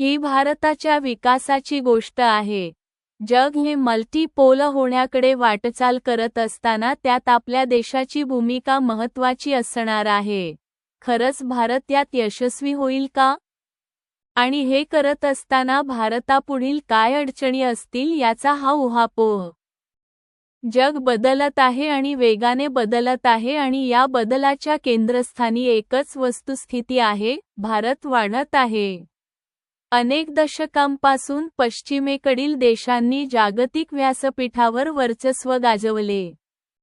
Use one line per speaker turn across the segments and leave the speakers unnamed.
ही भारताच्या विकासाची गोष्ट आहे. जग हे मल्टीपोल होण्याकडे वाटचाल करत असताना त्यात आपल्या देशाची भूमिका महत्वाची असणार आहे. खरंच भारत यात यशस्वी होईल का? आणि हे करत असताना भारतापुढील काय अडचणी असतील याचा हा उहापोह. जग बदलत आहे आणि वेगाने बदलत आहे आणि या बदलाच्या केंद्रस्थानी एकच वस्तुस्थिती आहे भारत वाढत आहे. अनेक दशकांपासून पश्चिमेकडील देशांनी जागतिक व्यासपीठावर वर्चस्व गाजवले.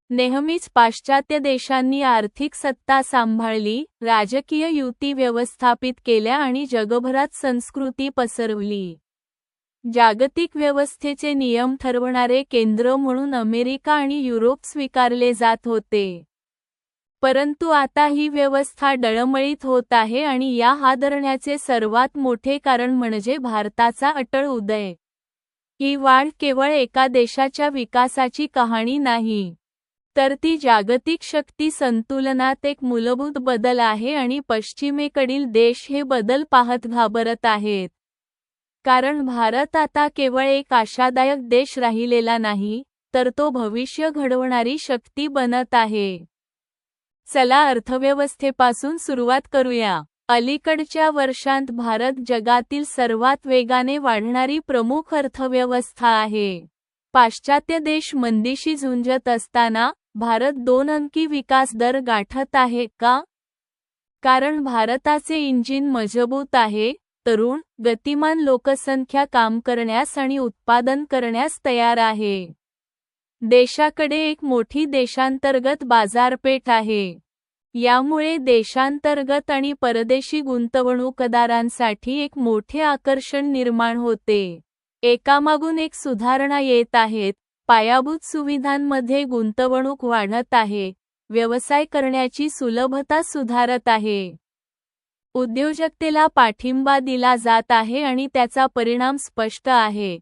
नेहमीच पाश्चात्य देशांनी आर्थिक सत्ता सांभाळली राजकीय युती व्यवस्थापित केल्या आणि जगभरात संस्कृती पसरवली. जागतिक व्यवस्थेचे नियम ठरवणारे केंद्र म्हणून अमेरिका आणि युरोप स्वीकारले जात होते. परंतु आता ही व्यवस्था डळमळीत होत आहे आणि या हादरण्याचे सर्वात मोठे कारण म्हणजे भारताचा अटळ उदय. ही वाढ केवळ एका देशाच्या विकासाची कहाणी नाही तर ती जागतिक शक्ती संतुलनात एक मूलभूत बदल आहे आणि पश्चिमेकडील देश हे बदल पाहत घाबरत आहेत. कारण भारत आता केवळ एक आशादायक देश राहिलेला नाही तर तो भविष्य घडवणारी शक्ती बनत आहे. चला अर्थव्यवस्थेपासून सुरुवात करूया. अलीकडच्या वर्षांत भारत जगातील सर्वात वेगाने वाढणारी प्रमुख अर्थव्यवस्था आहे. पाश्चात्य देश मंदीशी झुंजत असताना भारत दोन अंकी विकास दर गाठत आहे का? कारण भारताचे इंजिन मजबूत आहे तरुण गतिमान लोकसंख्या काम करण्यास आणि उत्पादन करण्यास तयार आहे. देशाकडे एक मोठी देशांतर्गत बाजारपेठ आहे. यामुळे देशांतर्गत आणि परदेशी गुंतवणूकदारांसाठी एक मोठे आकर्षण निर्माण होते. एकामागून एक सुधारणा येत आहेत. पायाभूत सुविधांमध्ये गुंतवणूक वाढत आहे. व्यवसाय करण्याची सुलभता सुधारत आहे. उद्योजकतेला पाठिंबा दिला जात आहे आणि त्याचा परिणाम स्पष्ट आहे.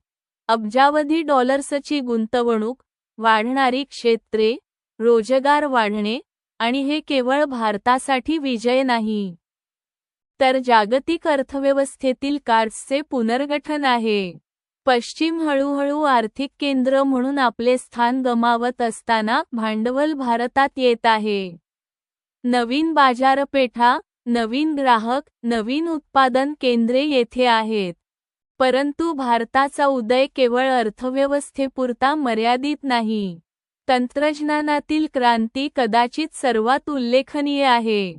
अब्जावधी डॉलर्सची गुंतवणूक वाढणारी क्षेत्रे रोजगार वाढणे आणि हे केवळ भारतासाठी विजय नाही. तर जागतिक अर्थव्यवस्थेतील कार्ड्सचे पुनर्गठन आहे. पश्चिम हळूहळू आर्थिक केंद्र म्हणून आपले स्थान गमावत असताना भांडवल भारतात येत आहे. नवीन बाजारपेठा नवीन ग्राहक नवीन उत्पादन केंद्रे येथे आहेत. परंतु भारताचा उदय केवळ अर्थव्यवस्थेपुरता मर्यादित नाही. तंत्रज्ञानातील क्रांती कदाचित सर्वात उल्लेखनीय आहे.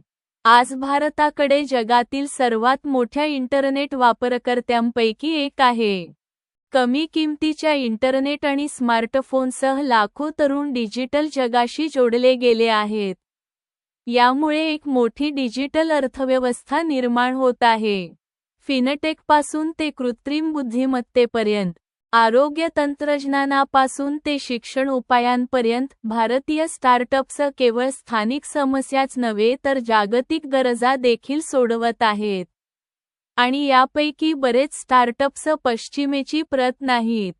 आज भारताकडे जगातील सर्वात मोठ्या इंटरनेट वापरकर्त्यांपैकी एक आहे. कमी किमतीच्या इंटरनेट आणि स्मार्टफोनसह लाखो तरुण डिजिटल जगाशी जोडले गेले आहेत. यामुळे एक मोठी डिजिटल अर्थव्यवस्था निर्माण होत आहे. फिनटेकपासून ते कृत्रिम बुद्धिमत्तेपर्यंत आरोग्य तंत्रज्ञानापासून ते शिक्षण उपायांपर्यंत भारतीय स्टार्टअप्स केवळ स्थानिक समस्याच नव्हे तर जागतिक गरजा देखील सोडवत आहेत. आणि यापैकी बरेच स्टार्टअप्स पश्चिमेची प्रत नाहीत.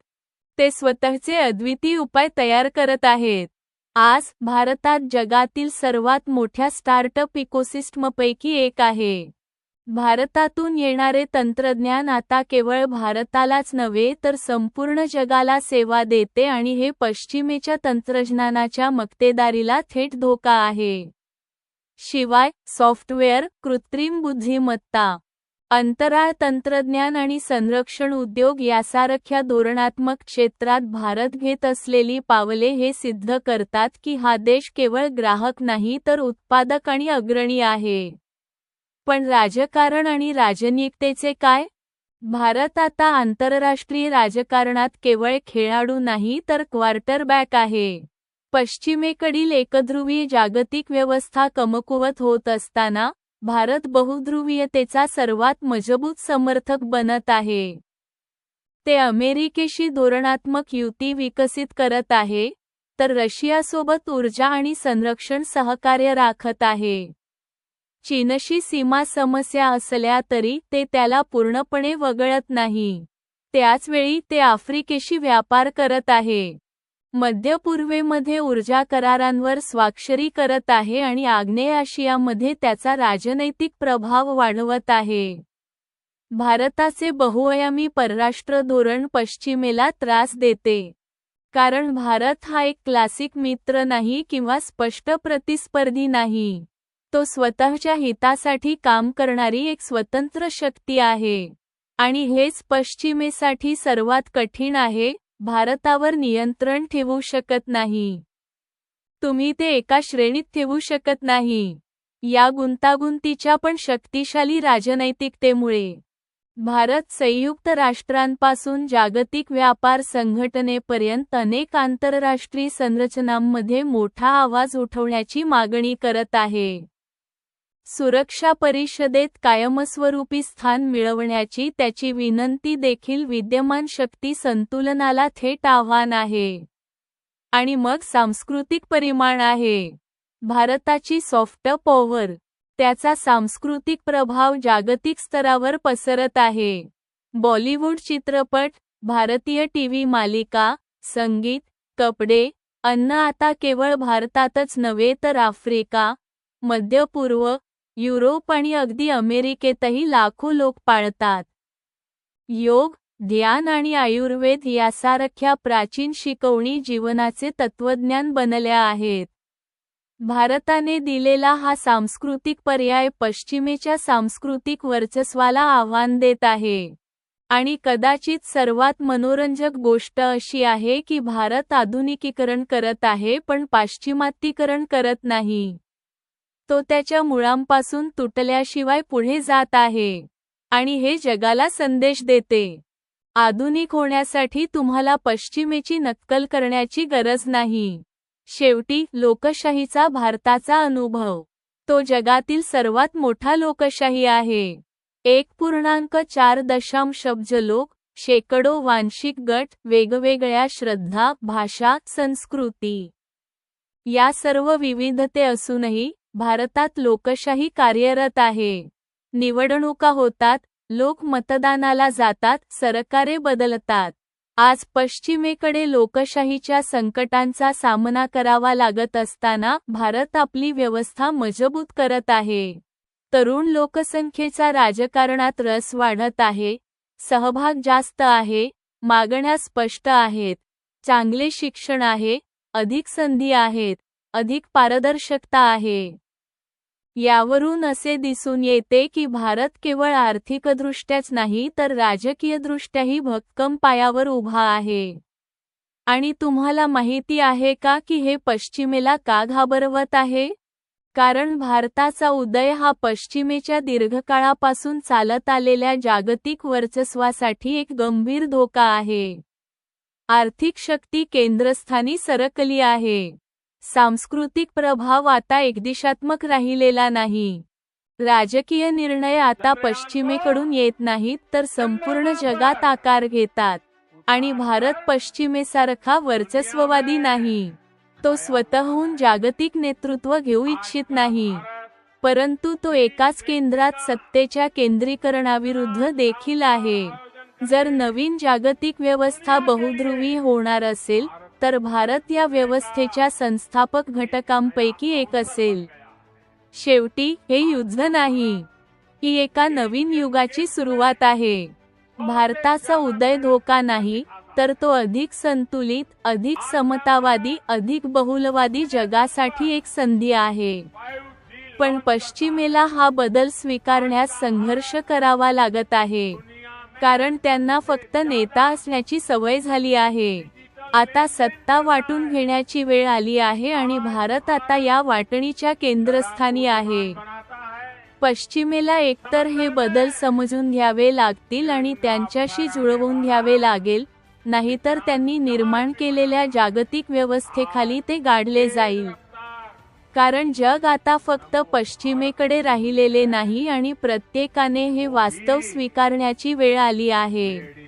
ते स्वतःचे अद्वितीय उपाय तयार करत आहेत. आज भारतात जगातील सर्वात मोठ्या स्टार्टअप इकोसिस्टमपैकी एक आहे. भारतातून येणारे तंत्रज्ञान आता केवळ भारतालाच नव्हे तर संपूर्ण जगाला सेवा देते आणि हे पश्चिमेच्या तंत्रज्ञानाच्या मक्तेदारीला थेट धोका आहे. शिवाय सॉफ्टवेअर कृत्रिम बुद्धिमत्ता अंतराळ तंत्रज्ञान आणि संरक्षण उद्योग यासारख्या धोरणात्मक क्षेत्रात भारत घेत असलेली पावले हे सिद्ध करतात की हा देश केवळ ग्राहक नाही तर उत्पादक आणि अग्रणी आहे. पण राजकारण आणि राजनिकतेचे काय? भारत आता आंतरराष्ट्रीय राजकारणात केवळ खेळाडू नाही तर क्वार्टरबॅक आहे. पश्चिमेकडील एकध्रुवीय जागतिक व्यवस्था कमकुवत होत असताना भारत बहुध्रुवीयतेचा सर्वात मजबूत समर्थक बनत आहे. ते अमेरिकेशी धोरणात्मक युती विकसित करत आहे तर रशियासोबत ऊर्जा आणि संरक्षण सहकार्य राखत आहे. चीनशी सीमा समस्या असल्या तरी ते त्याला पूर्णपणे वगळत नाही. त्याचवेळी ते आफ्रिकेशी व्यापार करत आहे. मध्य पूर्वेमध्ये ऊर्जा करारांवर स्वाक्षरी करत आहे आणि आग्नेय आशियामध्ये त्याचा राजनैतिक प्रभाव वाढवत आहे. भारताचे बहुआयामी परराष्ट्र धोरण पश्चिमेला त्रास देते. कारण भारत हा एक क्लासिक मित्र नाही किंवा स्पष्ट प्रतिस्पर्धी नाही. तो स्वतःच्या हितासाठी काम करणारी एक स्वतंत्र शक्ती आहे. आणि हेच पश्चिमेसाठी सर्वात कठीण आहे भारतावर नियंत्रण ठेवू शकत नाही. तुम्ही ते एका श्रेणीत ठेवू शकत नाही. या गुंतागुंतीच्या पण शक्तिशाली राजनैतिकतेमुळे. भारत संयुक्त राष्ट्रांपासून जागतिक व्यापार संघटनेपर्यंत अनेक आंतरराष्ट्रीय संरचनांमध्ये मोठा आवाज उठवण्याची मागणी करत आहे. सुरक्षा परिषदेत कायमस्वरूपी स्थान मिळवण्याची त्याची विनंती देखील विद्यमान शक्ती संतुलनाला थेट आव्हान आहे. आणि मग सांस्कृतिक परिमाण आहे. भारताची सॉफ्ट पॉवर त्याचा सांस्कृतिक प्रभाव जागतिक स्तरावर पसरत आहे. बॉलिवूड चित्रपट भारतीय टीव्ही मालिका संगीत कपडे अन्न आता केवळ भारतातच नव्हे तर आफ्रिका मध्य पूर्व युरोप आणि अगदी अमेरिकेतही लाखो लोक पाळतात. योग ध्यान आणि आयुर्वेद यासारख्या प्राचीन शिकवणी जीवनाचे तत्वज्ञान बनल्या आहेत. भारताने दिलेला हा सांस्कृतिक पर्याय पश्चिमेच्या सांस्कृतिक वर्चस्वाला आव्हान देत आहे. आणि कदाचित सर्वात मनोरंजक गोष्ट अशी आहे की भारत आधुनिकीकरण करत आहे पण पाश्चिमात्यीकरण करत नाही. तो त्याच्या मुळांपासून तुटल्याशिवाय पुढे जात आहे. आणि हे जगाला संदेश देते. आधुनिक होण्यासाठी तुम्हाला पश्चिमेची नक्कल करण्याची गरज नाही. शेवटी लोकशाहीचा भारताचा अनुभव. तो जगातील सर्वात मोठा लोकशाही आहे. एक पूर्णांक चार दशांश अब्ज लोक शेकडो वांशिक गट वेगवेगळ्या श्रद्धा भाषा संस्कृती. या सर्व विविधते असूनही भारतात लोकशाही कार्यरत आहे. निवडणुका होतात लोक मतदानाला जातात सरकारे बदलतात. आज पश्चिमेकडे लोकशाहीच्या संकटांचा सामना करावा लागत असताना भारत आपली व्यवस्था मजबूत करत आहे. तरुण लोकसंख्येचा राजकारणात रस वाढत आहे. सहभाग जास्त आहे मागण्या स्पष्ट आहेत. चांगले शिक्षण आहे अधिक संधी आहेत अधिक पारदर्शकता आहे. यावरून असे दिसून येते की भारत केवळ आर्थिकदृष्ट्याच नाही तर राजकीयदृष्ट्याही भक्कम पायावर उभा आहे. आणि तुम्हाला माहिती आहे का की हे पश्चिमेला का घाबरवत आहे? कारण भारताचा उदय हा पश्चिमेच्या दीर्घकाळापासून चालत आलेल्या जागतिक वर्चस्वासाठी एक गंभीर धोका आहे. आर्थिक शक्ती केंद्रस्थानी सरकली आहे. सांस्कृतिक प्रभाव आता एकदिशात्मक राहिलेला नाही. राजकीय निर्णय आता पश्चिमेकडून येत नाहीत तर संपूर्ण जगात आकार घेतात. आणि भारत पश्चिमेसारखा वर्चस्ववादी नाही. तो स्वतःहून जागतिक नेतृत्व घेऊ इच्छित नाही. परंतु तो एकाच केंद्रात सत्तेच्या केंद्रीकरणाविरुद्ध देखील आहे. जर नवीन जागतिक व्यवस्था बहुध्रुवी होणार असेल तर भारत या व्यवस्थेच्या संस्थापक घटकांपैकी एक असेल. शेवटी हे युद्ध नाही. ही एका नवीन युगाची सुरुवात आहे. भारताचा उदय धोका नाही तर तो अधिक संतुलित अधिक समतावादी अधिक बहुलवादी जगासाठी एक संधी आहे. पण पश्चिमेला हा बदल स्वीकारण्यास संघर्ष करावा लागत आहे. कारण त्यांना फक्त नेता असण्याची सवय झाली आहे. आता सत्ता वाटून घेण्याची वेळ आली आहे आणि भारत आता या वाटणीच्या केंद्रस्थानी आहे. पश्चिमेला एकतर हे बदल समजून घ्यावे लागतील आणि त्यांच्याशी जुळवून घ्यावे लागेल नाहीतर त्यांनी निर्माण केलेल्या जागतिक व्यवस्थेखाली ते गाडले जाईल. कारण जग आता फक्त पश्चिमेकडे राहिलेले नाही आणि प्रत्येकाने हे वास्तव स्वीकारण्याची वेळ आली आहे.